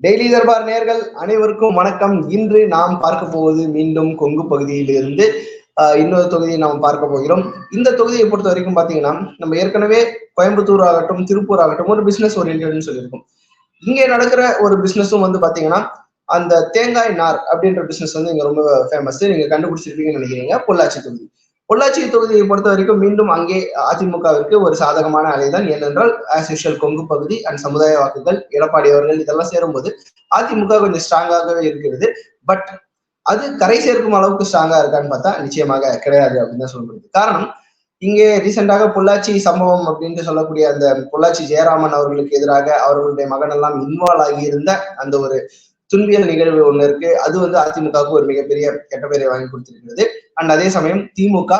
Daily Darbar நேர்கள் அனைவருக்கும் வணக்கம். இன்று நாம் பார்க்க போவது மீண்டும் கொங்கு பகுதியிலிருந்து ஆஹ், இன்னொரு தொகுதியை நாம் பார்க்க போகிறோம். இந்த தொகுதியை பொறுத்த வரைக்கும் பாத்தீங்கன்னா நம்ம ஏற்கனவே கோயம்புத்தூர் ஆகட்டும் திருப்பூர் ஆகட்டும் ஒரு பிசினஸ் ஓரியன்ட்னு சொல்லியிருக்கோம். இங்கே நடக்கிற ஒரு பிசினஸும் வந்து பாத்தீங்கன்னா அந்த தேங்காய் நார் அப்படின்ற பிசினஸ் வந்து இங்க ரொம்ப ஃபேமஸ் நீங்க கண்டுபிடிச்சிருப்பீங்கன்னு நினைக்கிறீங்க. பொள்ளாச்சி தொகுதி. பொள்ளாச்சி தொகுதியை பொறுத்த வரைக்கும் மீண்டும் அங்கே அதிமுகவிற்கு ஒரு சாதகமான அலைதான். ஏனென்றால் ஆஸ் யூஷுவல் கொங்கு பகுதி அண்ட் சமுதாய வாக்குகள் எடப்பாடி அவர்கள் இதெல்லாம் சேரும்போது அதிமுக கொஞ்சம் ஸ்ட்ராங்காகவே இருக்கிறது. பட் அது கரை சேர்க்கும் அளவுக்கு ஸ்ட்ராங்கா இருக்கான்னு பார்த்தா நிச்சயமாக கிடையாது அப்படின்னு தான் சொல்ல முடியுது. காரணம் இங்கே ரீசெண்டாக பொள்ளாச்சி சம்பவம் அப்படின்னு சொல்லக்கூடிய அந்த பொள்ளாச்சி ஜெயராமன் அவர்களுக்கு எதிராக அவர்களுடைய மகன் எல்லாம் இன்வால்வ் ஆகி இருந்த அந்த ஒரு துன்பியல் நிகழ்வு ஒண்ணு இருக்கு. அது வந்து அதிமுகவுக்கு ஒரு மிகப்பெரிய கெட்ட பெயரை வாங்கி கொடுத்திருக்கிறது. அண்ட் அதே சமயம் திமுக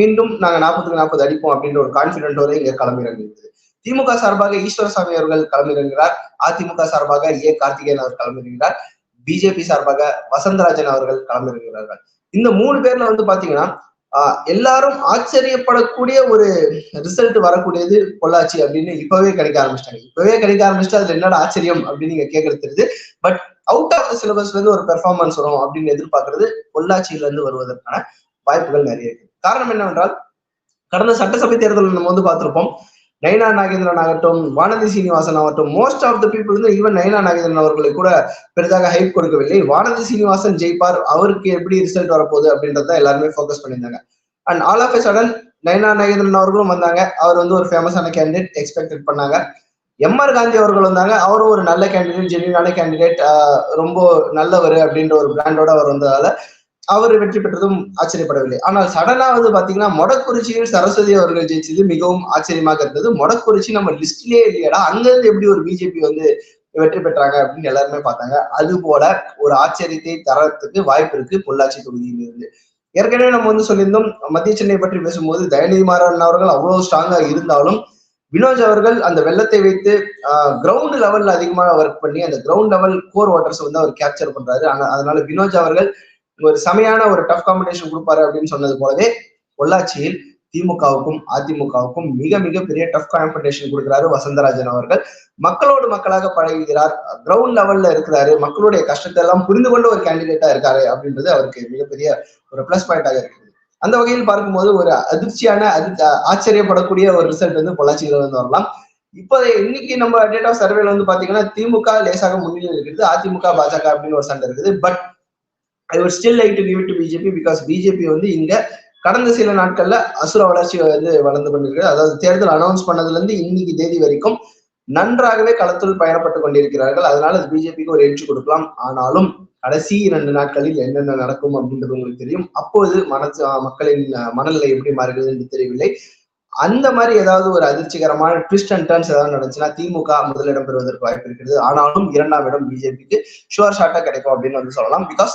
மீண்டும் நாங்க நாற்பதுக்கு நாற்பது அடிப்போம் அப்படின்ற ஒரு கான்பிடென்டோட இங்க களமிறங்குகிறது திமுக சார்பாக ஈஸ்வரசாமி அவர்கள் களமிறங்குகிறார். அதிமுக சார்பாக ஏ. கார்த்திகேயன் அவர் களமிறங்குகிறார். பிஜேபி சார்பாக வசந்தராஜன் அவர்கள் களமிறங்குகிறார்கள். இந்த மூணு பேர்ல வந்து பாத்தீங்கன்னா எல்லாரும் ஆச்சரியப்படக்கூடிய ஒரு ரிசல்ட் வரக்கூடியது பொள்ளாச்சி அப்படின்னு இப்பவே கிடைக்க ஆரம்பிச்சிட்டாங்க. இப்பவே கிடைக்க ஆரம்பிச்சுட்டு அதுல என்னடா ஆச்சரியம் அப்படின்னு நீங்க கேட்கறது தெரியுது. பட் அவுட் ஆஃப் த சிலபஸ்ல இருந்து ஒரு பெர்ஃபார்மன்ஸ் வரும் அப்படின்னு எதிர்பார்க்கறது பொள்ளாச்சியில இருந்து வருவதற்கான வாய்ப்புகள் நிறைய இருக்கு. காரணம் என்னவென்றால் கடந்த சட்டசபை தேர்தலில் நம்ம வந்து பார்த்திருப்போம். நயனா நாகேந்திரன் ஆகட்டும் வானதி சீனிவாசன் ஆகட்டும் மோஸ்ட் ஆஃப் த பீப்புள் வந்து ஈவன் நயனா நாகேந்திரன் அவர்களை கூட பெரிதாக ஹைப் கொடுக்கவில்லை. வானதி சீனிவாசன் ஜெயிப்பார் அவருக்கு எப்படி ரிசல்ட் வரப்போகுது அப்படின்றத எல்லாருமே ஃபோக்கஸ் பண்ணியிருந்தாங்க. And all of a sudden Nayana Nagendran அவர்களும் வந்தாங்க. அவர் வந்து ஒரு ஃபேமஸான கேண்டிடேட் எக்ஸ்பெக்டட் பண்ணாங்க. எம்ஆர் காந்தி அவர்கள் வந்தாங்க. அவரும் ஒரு நல்ல கேண்டிடேட் ஜென்யூனான கேண்டிடேட் ரொம்ப நல்லவர் அப்படின்ற ஒரு பிராண்டோட அவர் வந்ததால அவர் வெற்றி பெற்றதும் ஆச்சரியப்படவில்லை. ஆனால் சடனா வந்து பாத்தீங்கன்னா மொடக்குறிச்சியில் சரஸ்வதி அவர்கள் ஜெயிச்சது மிகவும் ஆச்சரியமாக இருந்தது. மொடக்குறிச்சி நம்ம லிஸ்ட்லயே இல்லையடா அங்கிருந்து எப்படி ஒரு பிஜேபி வந்து வெற்றி பெற்றாங்க அப்படின்னு எல்லாருமே பார்த்தாங்க. அது போல ஒரு ஆச்சரியத்தை தரத்துக்கு வாய்ப்பு இருக்கு பொள்ளாச்சி தொகுதியிலிருந்து. ஏற்கனவே நம்ம வந்து சொல்லியிருந்தோம் மத்திய சென்னை பற்றி பேசும்போது தயநிதி மாறன் அவர்கள் அவ்வளவு ஸ்ட்ராங்கா இருந்தாலும் வினோஜ் அவர்கள் அந்த வெள்ளத்தை வைத்து கிரவுண்ட் லெவல்ல அதிகமாக ஒர்க் பண்ணி அந்த கிரவுண்ட் லெவல் கோர் வாட்டர்ஸ் வந்து அவர் கேப்சர் பண்றாரு. ஆனா அதனால வினோஜ் அவர்கள் ஒரு செமையான ஒரு டஃப் காம்படிஷன் கொடுப்பாரு அப்படின்னு சொன்னது போலவே பொள்ளாச்சியில் திமுகவுக்கும் அதிமுகவுக்கும் மிக மிக பெரிய டஃப் காம்படிஷன் கொடுக்கிறாரு வசந்தராஜன் அவர்கள். மக்களோடு மக்களாக பழகுகிறார் கிரவுண்ட் லெவல்ல இருக்கிறாரு மக்களுடைய கஷ்டத்தை எல்லாம் புரிந்து கொண்ட ஒரு கேண்டிடேட்டா இருக்காரு அப்படின்றது அவருக்கு மிகப்பெரிய ஒரு பிளஸ் பாயிண்டாக இருக்கு அந்த வகையில் பார்க்கும்போது ஒரு அதிர்ச்சியான அதி ஆச்சரியப்படக்கூடிய ஒரு ரிசல்ட் வந்து பொள்ளாச்சியில் வந்து வரலாம். இப்போ இன்னைக்கு நம்ம டேட் ஆஃப் சர்வேல வந்து பாத்தீங்கன்னா திமுக லேசாக முன்னிலையில் இருக்குது அதிமுக பாஜக அப்படின்னு ஒரு சண்டை இருக்குது. But I would still like to give to BJP because BJP வந்து இங்க கடந்த சில நாட்கள்ல அசுர வளர்ச்சி வந்து வளர்ந்து கொண்டிருக்கு அதாவது தேர்தல் அனௌன்ஸ் பண்ணதுல இருந்து இன்னைக்கு தேதி வரைக்கும் நன்றாகவே களத்தில் பயணப்பட்டு கொண்டிருக்கிறார்கள். அதனால பிஜேபிக்கு ஒரு எழுச்சி கொடுக்கலாம். ஆனாலும் கடைசி இரண்டு நாட்களில் என்னென்ன நடக்கும் அப்படின்றது உங்களுக்கு தெரியும். அப்போது மன மக்களின் மனநிலை எப்படி மாறுகிறது என்று தெரியவில்லை. அந்த மாதிரி ஏதாவது ஒரு அதிர்ச்சிகரமான ட்விஸ்ட் அண்ட் டர்ன்ஸ் ஏதாவது நடந்துச்சுன்னா திமுக முதலிடம் பெறுவதற்கு வாய்ப்பு இருக்கிறது. ஆனாலும் இரண்டாம் இடம் பிஜேபிக்கு ஷுவர் ஷாட்டா கிடைக்கும் அப்படின்னு வந்து சொல்லலாம். பிகாஸ்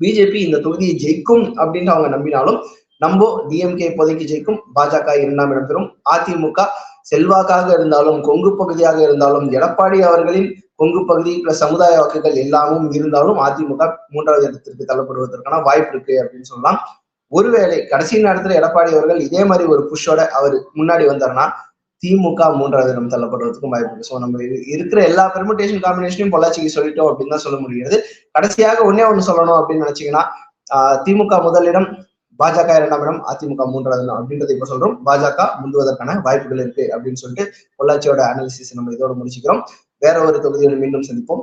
பிஜேபி இந்த தொகுதியை ஜெயிக்கும் அப்படின்னு அவங்க நம்பினாலும் நம்ம டிஎம்கே இப்போதைக்கு ஜெயிக்கும். பாஜக இரண்டாம் இடம் பெறும். அதிமுக செல்வாக்காக இருந்தாலும் கொங்கு பகுதியாக இருந்தாலும் எடப்பாடி அவர்களின் கொங்கு பகுதி பிளஸ் சமுதாய வாக்குகள் எல்லாமும் இருந்தாலும் அதிமுக மூன்றாவது இடத்திற்கு தள்ளப்படுவதற்கான வாய்ப்பு இருக்கு அப்படின்னு சொல்லலாம். ஒருவேளை கடைசி நேரத்துல எடப்பாடி அவர்கள் இதே மாதிரி ஒரு புஷ்ஷோட அவர் முன்னாடி வந்தாருன்னா திமுக மூன்றாவது இடம் தள்ளப்படுவதற்கும் வாய்ப்பு இருக்கு. ஸோ நம்ம இருக்கிற எல்லா பெர்முடேஷன் காம்பினேஷனையும் பொள்ளாச்சிக்கு சொல்லிட்டோம் அப்படின்னு தான் சொல்ல முடிகிறது. கடைசியாக ஒன்னே ஒண்ணு சொல்லணும் அப்படின்னு நினைச்சீங்கன்னா திமுக முதலிடம் பாஜக இரண்டாம் இடம் அதிமுக மூன்றாவது இடம் அப்படின்றத இப்ப சொல்றோம். பாஜக முந்துவதற்கான வாய்ப்புகள் இருக்கு அப்படின்னு சொல்லிட்டு பொள்ளாச்சியோட அனாலிசிஸ் நம்ம இதோட முடிச்சுக்கிறோம். வேற ஒரு தொகுதியில் மீண்டும் சந்திப்போம்.